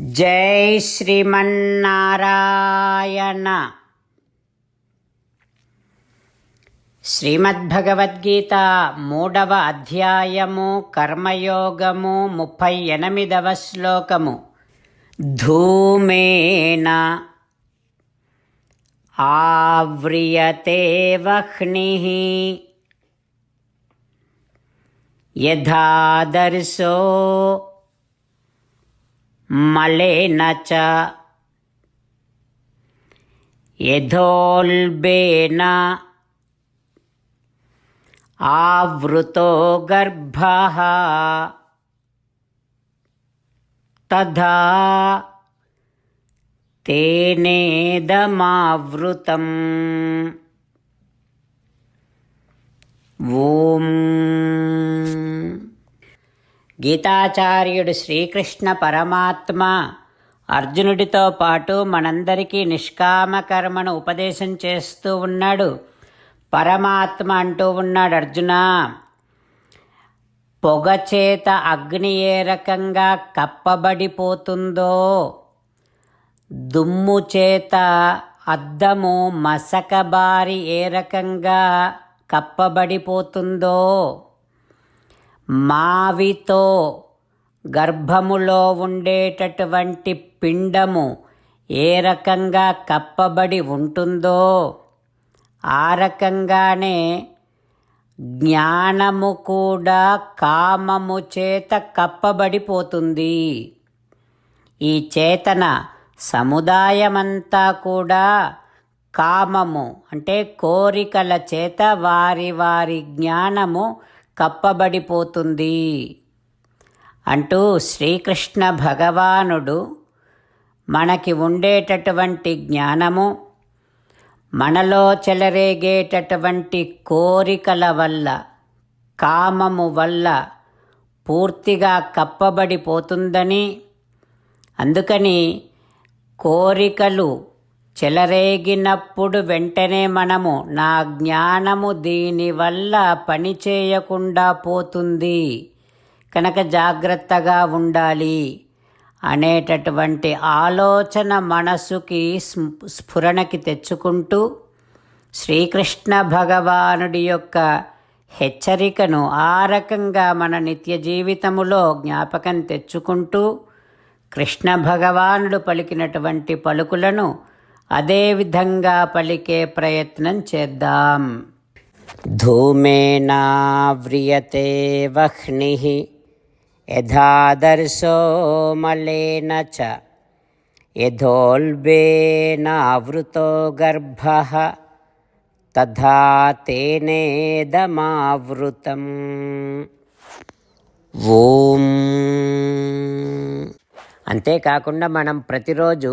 జై శ్రీమన్నారాయణ. శ్రీమద్భగవద్గీత మూడవ అధ్యాయము కర్మయోగము ముప్పై ఎనిమిదవ శ్లోకము. ధూమేన ఆవ్రియతే వహ్ని. యథాదర్శో మలేన చ యథోల్బేన ఆవృతో గర్భ. తథా తేనేదమావృతం. ఓం గీతాచార్యుడు శ్రీకృష్ణ పరమాత్మ. అర్జునుడితో పాటు మనందరికీ నిష్కామ కర్మను ఉపదేశం చేస్తూ ఉన్నాడు. పరమాత్మ అంటూ ఉన్నాడు అర్జున. పొగ చేత అగ్ని ఏ రకంగా కప్పబడిపోతుందో దుమ్ము చేత అద్దము మసకబారి ఏ రకంగా కప్పబడిపోతుందో మావితో గర్భములో ఉండేటటువంటి పిండము ఏ రకంగా కప్పబడి ఉంటుందో ఆ రకంగానే జ్ఞానము కూడా కామము చేత కప్పబడిపోతుంది. ఈ చేతన సముదాయమంతా కూడా కామము అంటే కోరికల చేత వారి వారి జ్ఞానము కప్పబడిపోతుంది. అంటూ శ్రీకృష్ణ భగవానుడు మనకి ఉండేటటువంటి జ్ఞానము మనలో చెలరేగేటటువంటి కోరికల వల్ల కామము వల్ల పూర్తిగా కప్పబడిపోతుందని అందుకని కోరికలు చెలరేగినప్పుడు వెంటనే మనము నా జ్ఞానము దీనివల్ల పని చేయకుండా పోతుంది. కనుక జాగ్రత్తగా ఉండాలి. అనేటటువంటి ఆలోచన మనసుకి స్ఫురణకి తెచ్చుకుంటూ శ్రీకృష్ణ భగవానుడి యొక్క హెచ్చరికను ఆ రకంగా మన నిత్య జీవితములో జ్ఞాపకం తెచ్చుకుంటూ కృష్ణ భగవానుడు పలికినటువంటి పలుకులను అదేవిధంగా పలికే ప్రయత్నం చేద్దాం. ధూమేనావ్రియతే వహ్ని యథాదర్శో మలేన చ యథోల్బేనావృతో గర్భ తథా తేనేదమావృతం ఓం. అంతేకాకుండా మనం ప్రతిరోజు